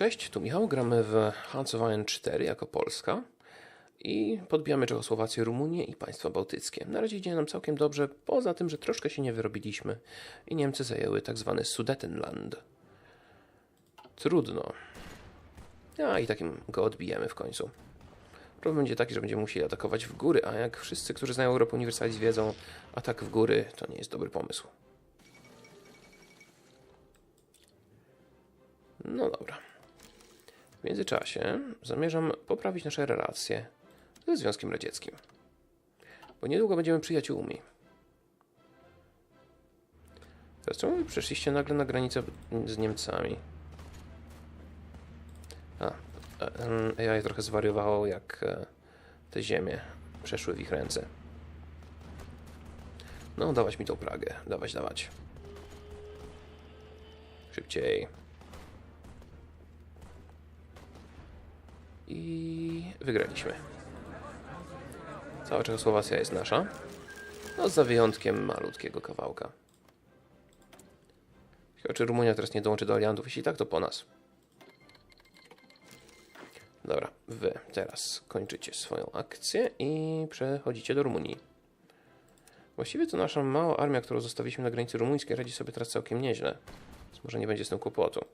Cześć, tu Michał, gramy w Hearts of Iron 4 jako Polska i podbijamy Czechosłowację, Rumunię i państwa bałtyckie. Na razie idzie nam całkiem dobrze, poza tym, że troszkę się nie wyrobiliśmy i Niemcy zajęły tak zwany Sudetenland. Trudno. A i takim go odbijemy w końcu. Problem będzie taki, że będziemy musieli atakować w góry, a jak wszyscy, którzy znają Europę Universalis wiedzą, atak w góry to nie jest dobry pomysł. No dobra. W międzyczasie zamierzam poprawić nasze relacje ze Związkiem Radzieckim. Bo niedługo będziemy przyjaciółmi. Teraz czemu wy przeszliście nagle na granicę z Niemcami? A, e, AI trochę zwariowało, jak e, te ziemie przeszły w ich ręce. No, dawać mi tą Pragę. Dawać, dawać. Szybciej. I wygraliśmy. Cała Czechosłowacja jest nasza. No, za wyjątkiem malutkiego kawałka. Chyba, czy Rumunia teraz nie dołączy do aliantów? Jeśli tak, to po nas. Dobra, wy teraz kończycie swoją akcję i przechodzicie do Rumunii. Właściwie to nasza mała armia, którą zostawiliśmy na granicy rumuńskiej, radzi sobie teraz całkiem nieźle. Więc może nie będzie z tym kłopotu.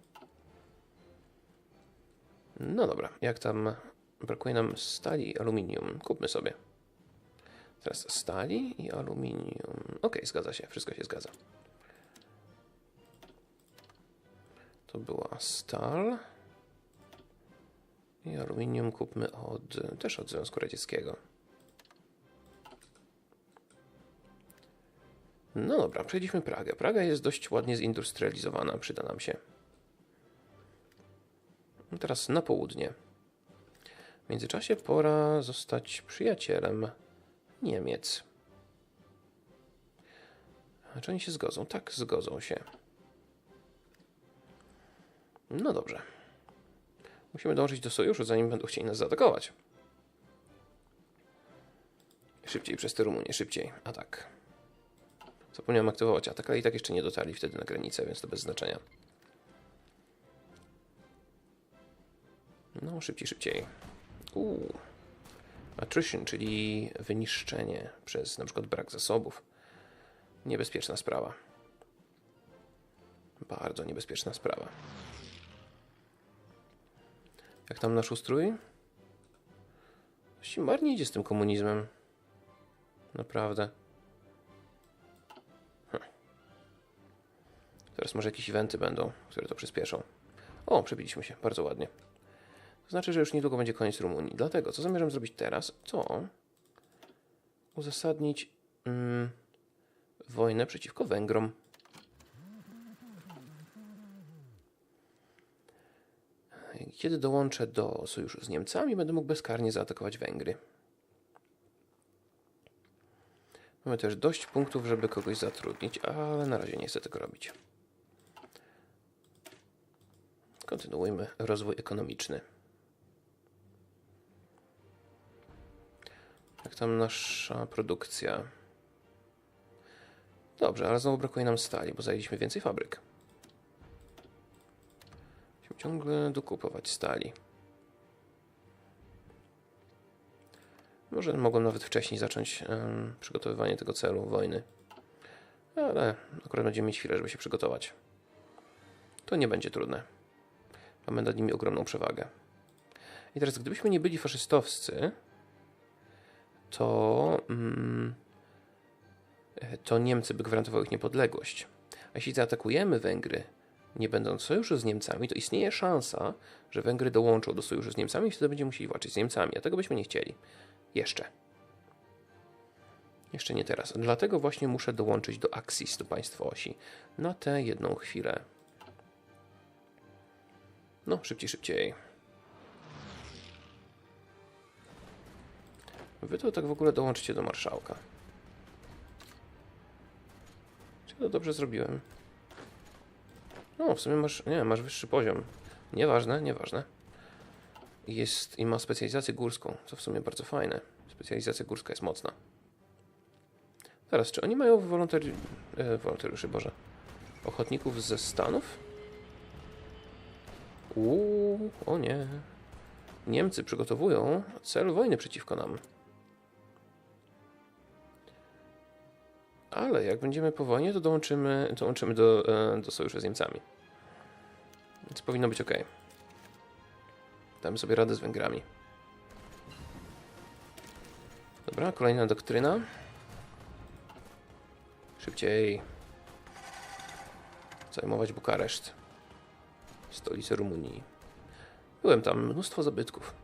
No dobra, jak tam brakuje nam stali aluminium, kupmy sobie. Teraz stali i aluminium. Ok, zgadza się, wszystko się zgadza. To była stal. I aluminium kupmy od, też od Związku Radzieckiego. No dobra, przejdziemy Pragę. Praga jest dość ładnie zindustrializowana, przyda nam się. Teraz na południe. W międzyczasie pora zostać przyjacielem Niemiec. Czy oni się zgodzą? Tak, zgodzą się. No dobrze. Musimy dążyć do sojuszu, zanim będą chcieli nas zaatakować. Szybciej przez te Rumunię, szybciej. Atak. Zapomniałem aktywować atak, ale i tak jeszcze nie dotarli wtedy na granicę, więc to bez znaczenia. No, szybciej, szybciej. Uuu. Attrition, czyli wyniszczenie przez na przykład brak zasobów. Niebezpieczna sprawa. Bardzo niebezpieczna sprawa. Jak tam nasz ustrój? Właściwie marnie idzie z tym komunizmem. Naprawdę. Hm. Teraz może jakieś eventy będą, które to przyspieszą. O, przebiliśmy się, bardzo ładnie. To znaczy, że już niedługo będzie koniec Rumunii. Dlatego, co zamierzam zrobić teraz, to uzasadnić mm, wojnę przeciwko Węgrom. Kiedy dołączę do sojuszu z Niemcami, będę mógł bezkarnie zaatakować Węgry. Mamy też dość punktów, żeby kogoś zatrudnić, ale na razie nie chcę tego robić. Kontynuujmy rozwój ekonomiczny. Jak tam nasza produkcja? Dobrze, ale znowu brakuje nam stali, bo zajęliśmy więcej fabryk. Musimy ciągle dokupować stali. Może mogłem nawet wcześniej zacząć um, przygotowywanie tego celu wojny. Ale akurat będziemy mieć chwilę, żeby się przygotować. To nie będzie trudne. Mamy nad nimi ogromną przewagę. I teraz, gdybyśmy nie byli faszystowscy, to, mm, to Niemcy by gwarantowały ich niepodległość. A jeśli zaatakujemy Węgry, nie będąc w sojuszu z Niemcami, to istnieje szansa, że Węgry dołączą do sojuszu z Niemcami i wtedy będziemy musieli walczyć z Niemcami, a tego byśmy nie chcieli. Jeszcze. Jeszcze nie teraz. Dlatego właśnie muszę dołączyć do Axis, do państwa osi. Na tę jedną chwilę. No, szybciej, szybciej. Wy to tak w ogóle dołączcie do marszałka. Czy to dobrze zrobiłem? No, w sumie masz, nie, masz wyższy poziom. Nieważne, nieważne. Jest i ma specjalizację górską, co w sumie bardzo fajne. Specjalizacja górska jest mocna. Teraz, czy oni mają wolontari... E, wolontariuszy, Boże. Ochotników ze Stanów? Uuu, o nie. Niemcy przygotowują cel wojny przeciwko nam. Ale jak będziemy po wojnie, to dołączymy, dołączymy do, e, do sojuszu z Niemcami. Więc powinno być ok. Damy sobie radę z Węgrami. Dobra, kolejna doktryna. Szybciej. Zajmować Bukareszt. Stolicę Rumunii. Byłem tam, mnóstwo zabytków.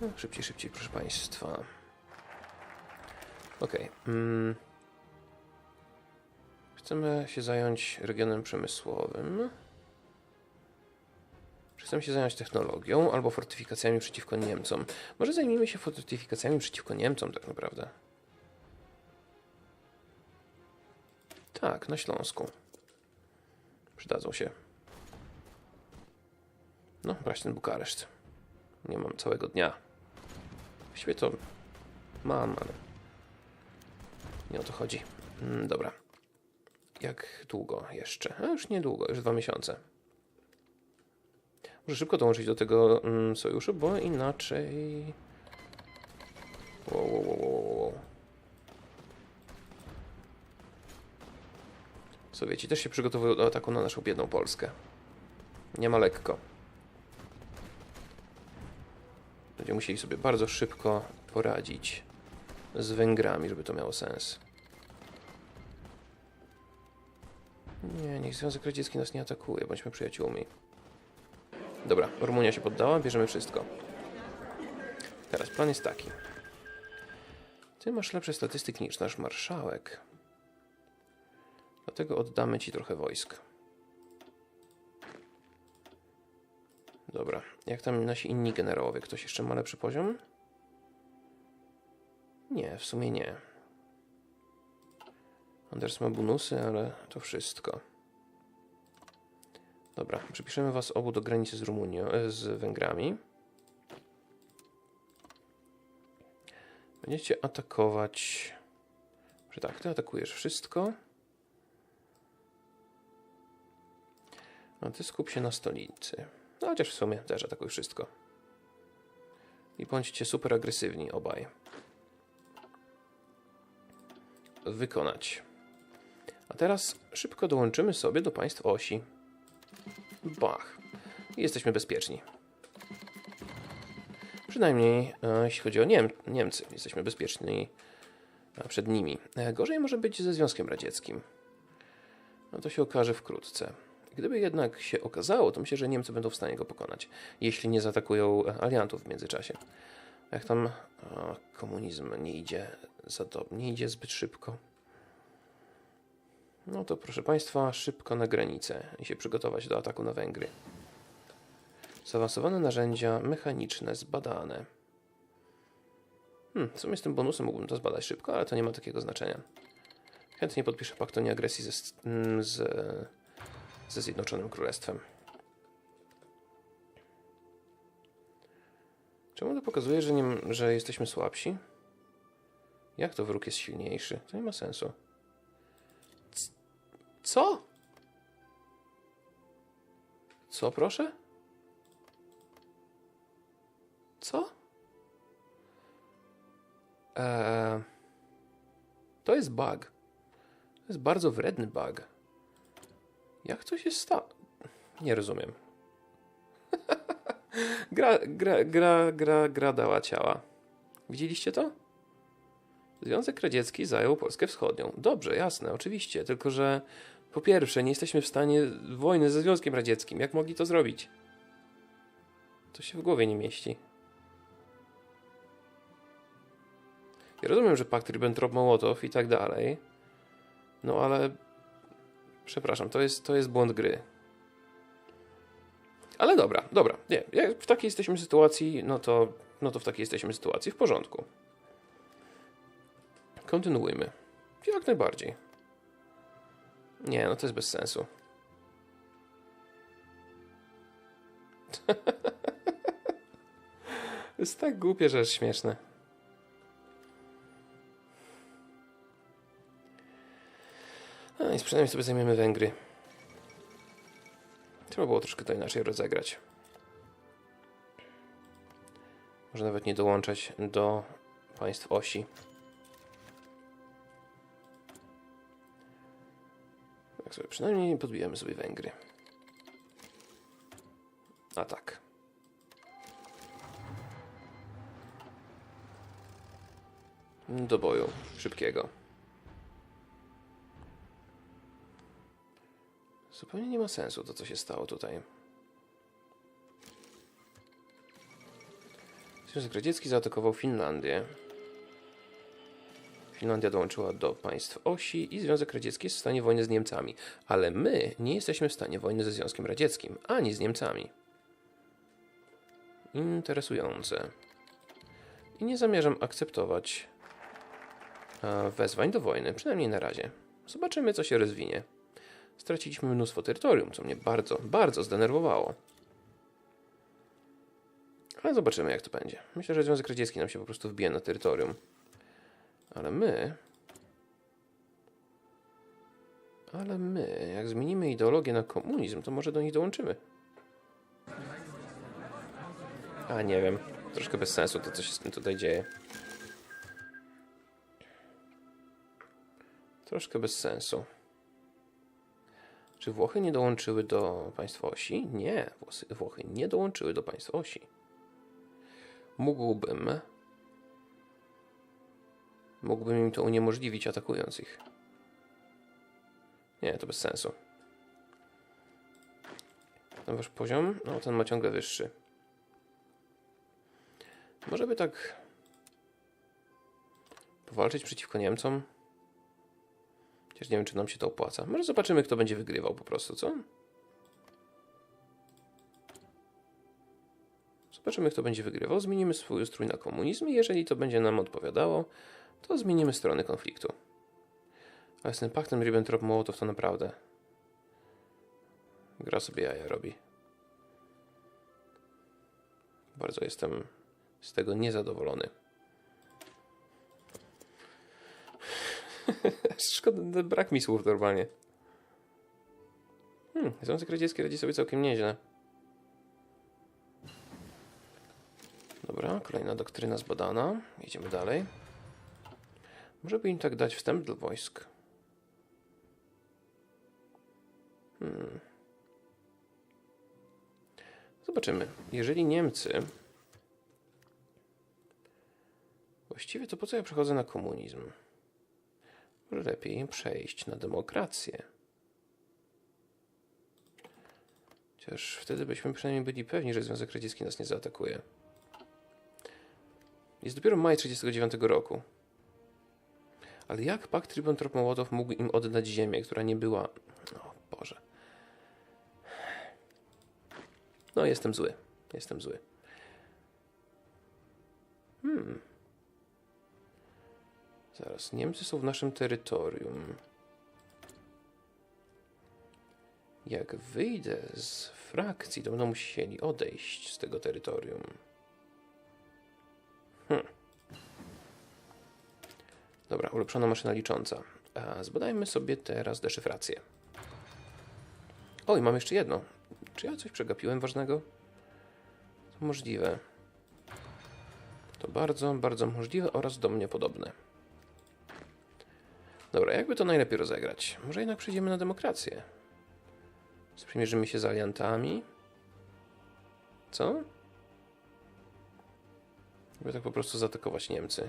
No, szybciej, szybciej, proszę Państwa. Ok. Mm. Chcemy się zająć regionem przemysłowym. Chcemy się zająć technologią albo fortyfikacjami przeciwko Niemcom. Może zajmijmy się fortyfikacjami przeciwko Niemcom, tak naprawdę. Tak, na Śląsku. Przydadzą się. No, właśnie ten Bukareszt. Nie mam całego dnia. Właściwie to mam, ale nie o to chodzi. Mm, dobra. Jak długo jeszcze? A już niedługo, już dwa miesiące. Muszę szybko dołączyć do tego mm, sojuszu, bo inaczej... Wow, wow, wow, wow. Sowieci też się przygotowują do ataku na naszą biedną Polskę. Nie ma lekko. Będziemy musieli sobie bardzo szybko poradzić z Węgrami, żeby to miało sens. Nie, niech Związek Radziecki nas nie atakuje, bądźmy przyjaciółmi. Dobra, Rumunia się poddała, bierzemy wszystko. Teraz plan jest taki. Ty masz lepsze statystyki niż nasz marszałek. Dlatego oddamy ci trochę wojsk. Dobra, jak tam nasi inni generałowie? Ktoś jeszcze ma lepszy poziom? Nie, w sumie nie. Anders ma bonusy, ale to wszystko. Dobra, przypiszemy was obu do granicy z Rumunią, e, z Węgrami. Będziecie atakować... Że tak, ty atakujesz wszystko. A ty skup się na stolicy. No chociaż w sumie też atakuj wszystko. I bądźcie super agresywni obaj. Wykonać. A teraz szybko dołączymy sobie do państw osi. Bach. Jesteśmy bezpieczni. Przynajmniej e, jeśli chodzi o Niem Niemcy, jesteśmy bezpieczni e, przed nimi. E, gorzej może być ze Związkiem Radzieckim. No to się okaże wkrótce. Gdyby jednak się okazało, to myślę, że Niemcy będą w stanie go pokonać, jeśli nie zaatakują aliantów w międzyczasie. Jak tam o, komunizm nie idzie, za to, nie idzie zbyt szybko. No to proszę Państwa, szybko na granicę i się przygotować do ataku na Węgry. Zaawansowane narzędzia mechaniczne zbadane. Hmm, w z tym bonusem mógłbym to zbadać szybko, ale to nie ma takiego znaczenia. Chętnie podpiszę pakt o nieagresji ze, z, ze Zjednoczonym Królestwem. Czemu to pokazuje, że, nie, że jesteśmy słabsi? Jak to wróg jest silniejszy? To nie ma sensu. Co? Co, proszę? Co? Eee, to jest bug. To jest bardzo wredny bug. Jak to się stało? Nie rozumiem. gra, gra, gra, gra, gra dała ciała. Widzieliście to? Związek Radziecki zajął Polskę Wschodnią. Dobrze, jasne, oczywiście, tylko że po pierwsze, nie jesteśmy w stanie wojny ze Związkiem Radzieckim. Jak mogli to zrobić? To się w głowie nie mieści. Ja rozumiem, że pakt Ribbentrop-Mołotow i tak dalej. No ale przepraszam, to jest, to jest błąd gry. Ale dobra, dobra. Nie, jak w takiej jesteśmy sytuacji, no to, no to w takiej jesteśmy sytuacji w porządku. Kontynuujmy. Jak najbardziej. Nie, no to jest bez sensu. jest tak głupie, że jest śmieszne. A, więc przynajmniej sobie zajmiemy Węgry. Trzeba było troszkę to inaczej rozegrać. Może nawet nie dołączać do państw osi. Tak sobie przynajmniej podbijamy sobie Węgry. A tak. Do boju szybkiego. Zupełnie nie ma sensu to, co się stało tutaj. Związek Radziecki zaatakował Finlandię. Finlandia dołączyła do państw osi i Związek Radziecki jest w stanie wojny z Niemcami. Ale my nie jesteśmy w stanie wojny ze Związkiem Radzieckim, ani z Niemcami. Interesujące. I nie zamierzam akceptować e, wezwań do wojny, przynajmniej na razie. Zobaczymy, co się rozwinie. Straciliśmy mnóstwo terytorium, co mnie bardzo, bardzo zdenerwowało. Ale zobaczymy, jak to będzie. Myślę, że Związek Radziecki nam się po prostu wbije na terytorium. Ale my... Ale my, jak zmienimy ideologię na komunizm, to może do nich dołączymy. A, nie wiem. Troszkę bez sensu to, co się z tym tutaj dzieje. Troszkę bez sensu. Czy Włochy nie dołączyły do państwa osi? Nie, Włosy, Włochy nie dołączyły do państwa osi. Mógłbym. Mógłbym im to uniemożliwić, atakując ich. Nie, to bez sensu. Ten wasz poziom? No, ten ma ciągle wyższy. Może by tak powalczyć przeciwko Niemcom? Chociaż nie wiem, czy nam się to opłaca. Może zobaczymy, kto będzie wygrywał po prostu, co? Zobaczymy, kto będzie wygrywał. Zmienimy swój ustrój na komunizm i jeżeli to będzie nam odpowiadało, to zmienimy strony konfliktu. Ale z tym paktem Ribbentrop-Mołotow to naprawdę gra sobie jaja robi. Bardzo jestem z tego niezadowolony. Szkoda, brak mi słów normalnie. Hmm, Związek Radziecki radzi sobie całkiem nieźle. Dobra, kolejna doktryna zbadana. Idziemy dalej. Może by im tak dać wstęp do wojsk. Hmm. Zobaczymy. Jeżeli Niemcy. Właściwie to po co ja przechodzę na komunizm? Może lepiej przejść na demokrację. Chociaż wtedy byśmy przynajmniej byli pewni, że Związek Radziecki nas nie zaatakuje. Jest dopiero maj 1939 roku. Ale jak pakt Ribbentrop-Mołotow mógł im oddać ziemię, która nie była... O Boże. No, jestem zły. Jestem zły. Hmm. Zaraz, Niemcy są w naszym terytorium. Jak wyjdę z frakcji, to będą musieli odejść z tego terytorium. Dobra, ulepszona maszyna licząca. A zbadajmy sobie teraz deszyfrację. Oj, mam jeszcze jedno. Czy ja coś przegapiłem ważnego? To możliwe. To bardzo, bardzo możliwe oraz do mnie podobne. Dobra, jakby to najlepiej rozegrać? Może jednak przejdziemy na demokrację. Sprzymierzymy się z aliantami. Co? Żeby tak po prostu zaatakować Niemcy.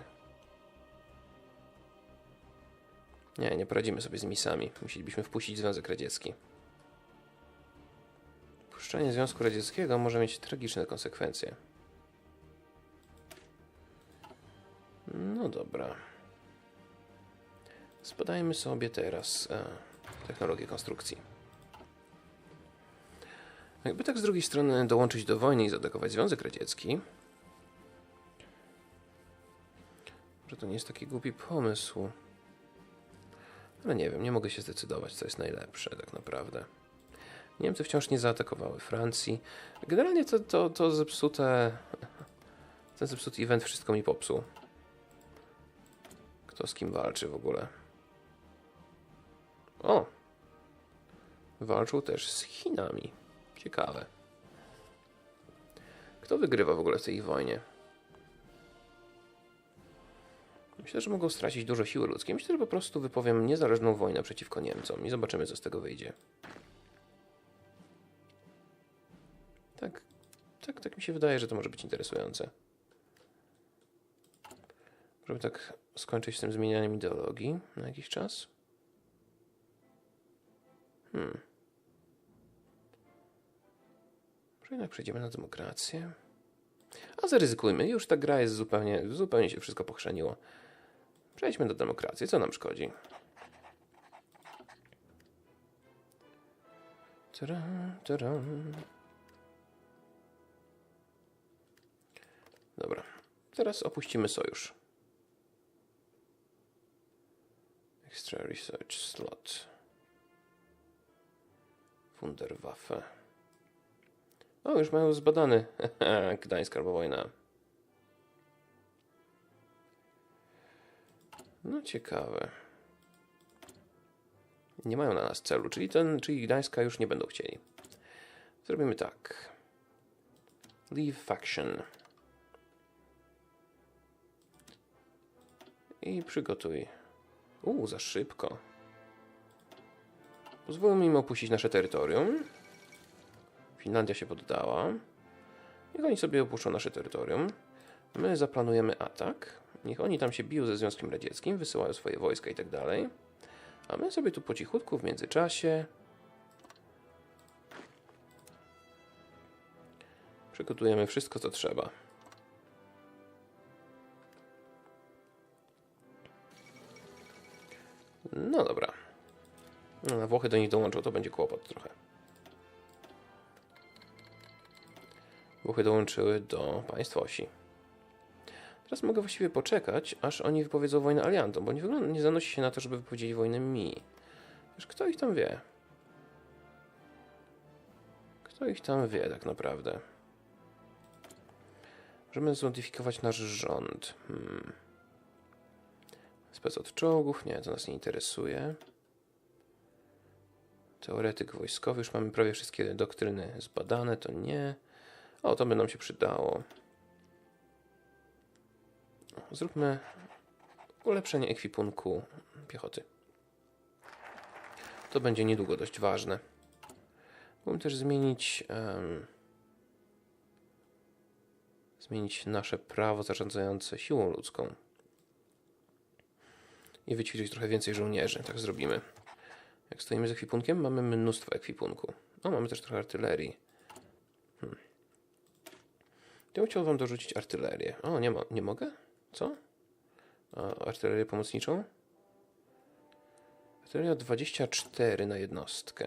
Nie, nie poradzimy sobie z misami. Musielibyśmy wpuścić Związek Radziecki. Puszczenie Związku Radzieckiego może mieć tragiczne konsekwencje. No dobra. Zbadajmy sobie teraz e, technologię konstrukcji. Jakby tak z drugiej strony dołączyć do wojny i zaatakować Związek Radziecki, że to nie jest taki głupi pomysł. Ale nie wiem, nie mogę się zdecydować, co jest najlepsze tak naprawdę. Niemcy wciąż nie zaatakowały Francji. Generalnie to, to, to zepsute. Ten zepsuty event wszystko mi popsuł. Kto z kim walczy w ogóle? O! Walczył też z Chinami. Ciekawe. Kto wygrywa w ogóle w tej wojnie? Myślę, że mogą stracić dużo siły ludzkiej. Myślę, że po prostu wypowiem niezależną wojnę przeciwko Niemcom i zobaczymy, co z tego wyjdzie. Tak, tak, tak mi się wydaje, że to może być interesujące. Żeby tak skończyć z tym zmienianiem ideologii na jakiś czas. Hmm. Może jednak przejdziemy na demokrację. A zaryzykujmy. Już ta gra jest zupełnie, zupełnie się wszystko pochrzeniło. Przejdźmy do demokracji. Co nam szkodzi? Dobra. Teraz opuścimy sojusz. Extra Research Slot. Wunderwaffe. O, już mają zbadany. Gdańsk albo wojna. No ciekawe. Nie mają na nas celu, czyli ten, czyli Gdańska już nie będą chcieli. Zrobimy tak. Leave faction. I przygotuj. Uuu, za szybko. Pozwólmy im opuścić nasze terytorium. Finlandia się poddała. Niech oni sobie opuszczą nasze terytorium. My zaplanujemy atak. Niech oni tam się biją ze Związkiem Radzieckim, wysyłają swoje wojska i tak dalej. A my sobie tu po cichutku w międzyczasie przygotujemy wszystko, co trzeba. No dobra. No, Włochy do nich dołączą, to będzie kłopot trochę. Włochy dołączyły do państwa osi. Teraz mogę właściwie poczekać, aż oni wypowiedzą wojnę aliantom, bo nie, wygląda, nie zanosi się na to, żeby wypowiedzieli wojnę mi. Wiesz, kto ich tam wie? Kto ich tam wie tak naprawdę? Możemy zmodyfikować nasz rząd. Hmm. Spec od czołgów? Nie, to nas nie interesuje. Teoretyk wojskowy, już mamy prawie wszystkie doktryny zbadane, to nie. O, to by nam się przydało. Zróbmy ulepszenie ekwipunku piechoty. To będzie niedługo dość ważne. Mógłbym też zmienić um, zmienić nasze prawo zarządzające siłą ludzką i wyćwiczyć trochę więcej żołnierzy. Tak zrobimy. Jak stoimy z ekwipunkiem, mamy mnóstwo ekwipunku. O, mamy też trochę artylerii. Hmm. Ja bym chciał wam dorzucić artylerię. O, nie, mo nie mogę? Co? A, artylerię pomocniczą? Artyleria 24 na jednostkę.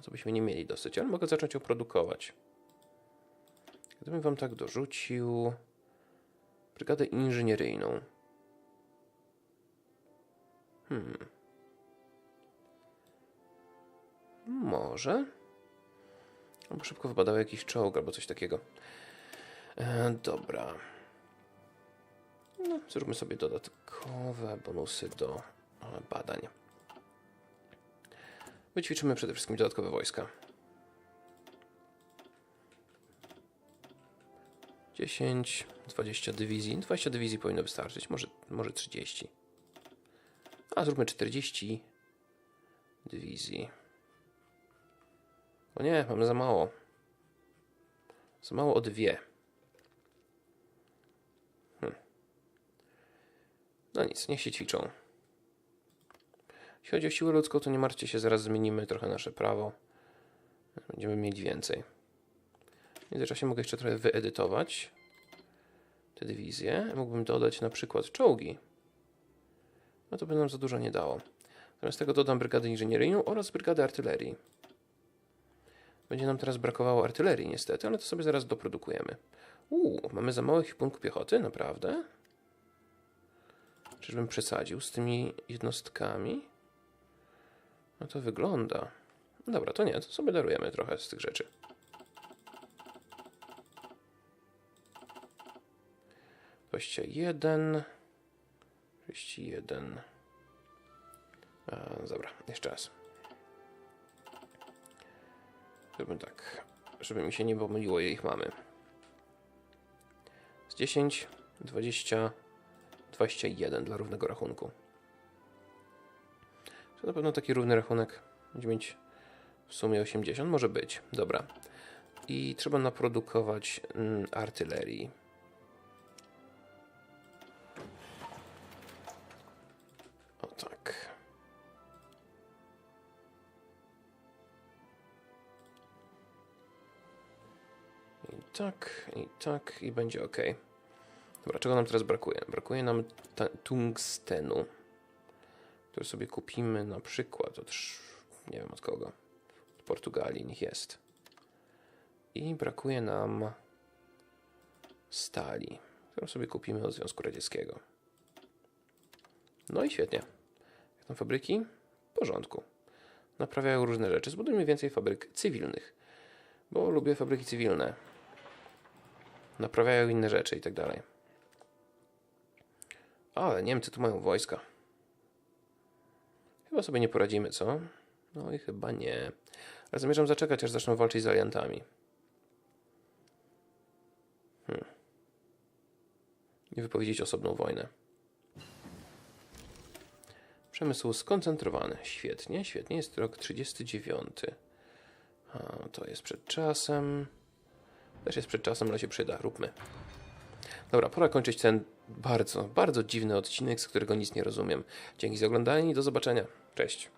Co byśmy nie mieli dosyć, ale mogę zacząć ją produkować. Gdybym wam tak dorzucił... Brygadę inżynieryjną. Hmm. Może? Albo szybko wybadał jakiś czołg albo coś takiego. E, dobra. No, zróbmy sobie dodatkowe bonusy do e, badań. Wyćwiczymy przede wszystkim dodatkowe wojska. 10, 20 dywizji. 20 dywizji powinno wystarczyć, może, może 30. A zróbmy 40 dywizji. O nie, mamy za mało. Za mało o dwie. No nic, niech się ćwiczą. Jeśli chodzi o siłę ludzką, to nie martwcie się, zaraz zmienimy trochę nasze prawo. Będziemy mieć więcej. W międzyczasie mogę jeszcze trochę wyedytować te dywizje. Mógłbym dodać na przykład czołgi. No to by nam za dużo nie dało. Zamiast tego dodam brygadę inżynieryjną oraz brygadę artylerii. Będzie nam teraz brakowało artylerii niestety, ale to sobie zaraz doprodukujemy. Uuu, mamy za mało ekwipunku piechoty? Naprawdę? Czyżbym przesadził z tymi jednostkami? No to wygląda. Dobra, to nie, to sobie darujemy trochę z tych rzeczy. Dwadzieścia jeden. Trzydzieści jeden. Dobra, jeszcze raz. Zróbmy tak, żeby mi się nie pomyliło, ile ich mamy. Z 10, 20, 21 dla równego rachunku. To na pewno taki równy rachunek będzie mieć w sumie 80, może być. Dobra. I trzeba naprodukować mm, artylerii. O tak. I tak, i tak, i będzie ok. Dobra, czego nam teraz brakuje? Brakuje nam tungstenu, który sobie kupimy na przykład od, nie wiem od kogo, od Portugalii, niech jest. I brakuje nam stali, którą sobie kupimy od Związku Radzieckiego. No i świetnie. Jak tam fabryki? W porządku. Naprawiają różne rzeczy. Zbudujmy więcej fabryk cywilnych, bo lubię fabryki cywilne. Naprawiają inne rzeczy i tak dalej. Ale Niemcy tu mają wojska. Chyba sobie nie poradzimy, co? No i chyba nie. Ale zamierzam zaczekać, aż zaczną walczyć z aliantami. Hmm. I wypowiedzieć osobną wojnę. Przemysł skoncentrowany. Świetnie, świetnie. Jest rok 39. A, to jest przed czasem. Też jest przed czasem, ale się przyda. Róbmy. Dobra, pora kończyć ten bardzo, bardzo dziwny odcinek, z którego nic nie rozumiem. Dzięki za oglądanie i do zobaczenia. Cześć.